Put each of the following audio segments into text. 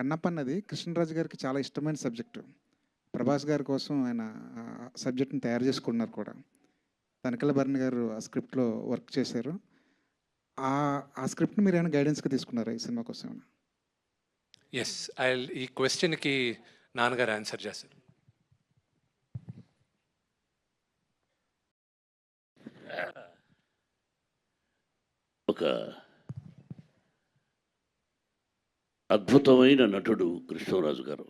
కన్నప్ప అన్నది కృష్ణరాజు గారికి చాలా ఇష్టమైన సబ్జెక్టు. ప్రభాస్ గారి కోసం ఆయన సబ్జెక్ట్ని తయారు చేసుకున్నారు కూడా. తనకల భరణ్ గారు ఆ స్క్రిప్ట్లో వర్క్ చేశారు. ఆ ఆ స్క్రిప్ట్ని మీరు ఏమైనా గైడెన్స్గా తీసుకున్నారా ఈ సినిమా కోసం ఏమైనా? ఎస్ ఐ ఈ క్వశ్చన్కి నాన్నగారు ఆన్సర్ చేస్తారు. ఒక అద్భుతమైన నటుడు కృష్ణరాజు గారు.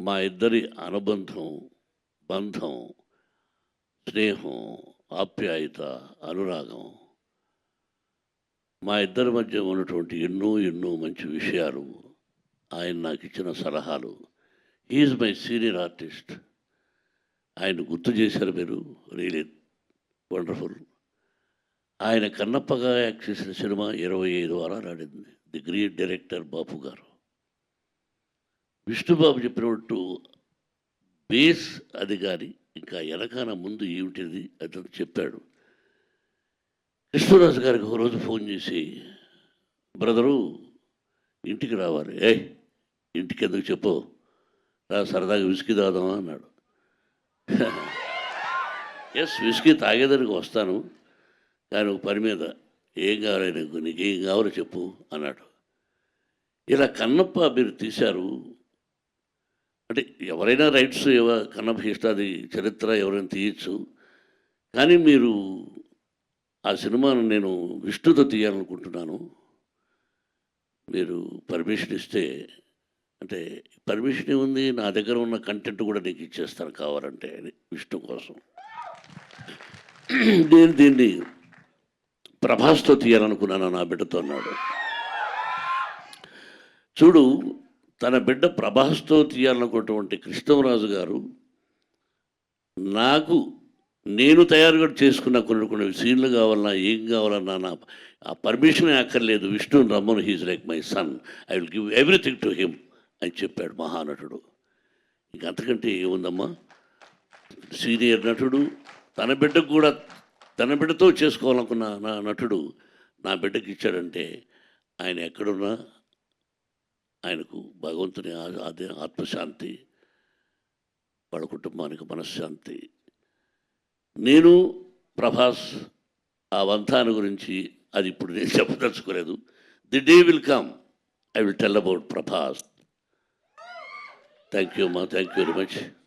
మా ఇద్దరి అనుబంధం బంధం స్నేహం ఆప్యాయత అనురాగం. మా ఇద్దరి మధ్య ఉన్నటువంటి ఎన్నో ఎన్నో మంచి విషయాలు ఆయన నాకు ఇచ్చిన సలహాలు. ఈజ్ మై సీనియర్ ఆర్టిస్ట్ ఆయన గుర్తు చేశారు మీరు. రియలీ వండర్ఫుల్ ఆయన కన్నప్పగా యాక్ట్ చేసిన సినిమా ఇరవై ఐదు వారాలు ఆడింది. ది గ్రేట్ డైరెక్టర్ బాపు గారు. విష్ణుబాబు చెప్పినట్టు బేస్ అది కానీ ఇంకా వెనకాల ముందు ఏమిటిది అతను చెప్పాడు. కృష్ణరాజు గారికి ఒక రోజు ఫోన్ చేసి బ్రదరు ఇంటికి రావాలి. ఏ ఇంటికి ఎందుకు చెప్పు? రా సరదాగా విసికి తాగుదామా? అన్నాడు. ఎస్ విసుకి తాగేదానికి వస్తాను. కానీ ఒక పని మీద ఏం కావాలి నీకు? నీకు ఏం కావాలో చెప్పు అన్నాడు. ఇలా కన్నప్ప మీరు తీశారు. అంటే ఎవరైనా రైట్స్ ఎవ కన్నప్ప ఇష్టాది చరిత్ర ఎవరైనా తీయచ్చు. కానీ మీరు ఆ సినిమాను నేను విష్ణుతో తీయాలనుకుంటున్నాను. మీరు పర్మిషన్ ఇస్తే అంటే పర్మిషన్ ఏముంది? నా దగ్గర ఉన్న కంటెంట్ కూడా నీకు ఇచ్చేస్తాను కావాలంటే అని విష్ణు కోసం. నేను దీన్ని ప్రభాస్తో తీయాలనుకున్నాను నా బిడ్డతో అన్నాడు. చూడు తన బిడ్డ ప్రభాస్తో తీయాలనుకున్నటువంటి కృష్ణరాజు గారు నాకు నేను తయారుగా చేసుకున్న కొన్ని కొన్ని సీన్లు కావాలన్నా ఏం కావాలన్నా నా ఆ పర్మిషన్ అక్కర్లేదు. విష్ణు రమ్మను he's like my son I will give everything to him అని చెప్పాడు మహానటుడు. ఇంక అంతకంటే ఏముందమ్మా? సీనియర్ నటుడు తన బిడ్డకు కూడా తన బిడ్డతో చేసుకోవాలనుకున్న నా నటుడు నా బిడ్డకి ఇచ్చాడంటే ఆయన ఎక్కడున్నా ఆయనకు భగవంతుని అదే ఆత్మశాంతి వాళ్ళ కుటుంబానికి మనశ్శాంతి. నేను ప్రభాస్ ఆ వంతాన్ని గురించి అది ఇప్పుడు నేను చెప్పదలుచుకోలేదు. The day will come I will tell about Prabhas. Thank you అమ్మా థ్యాంక్ యూ వెరీ మచ్.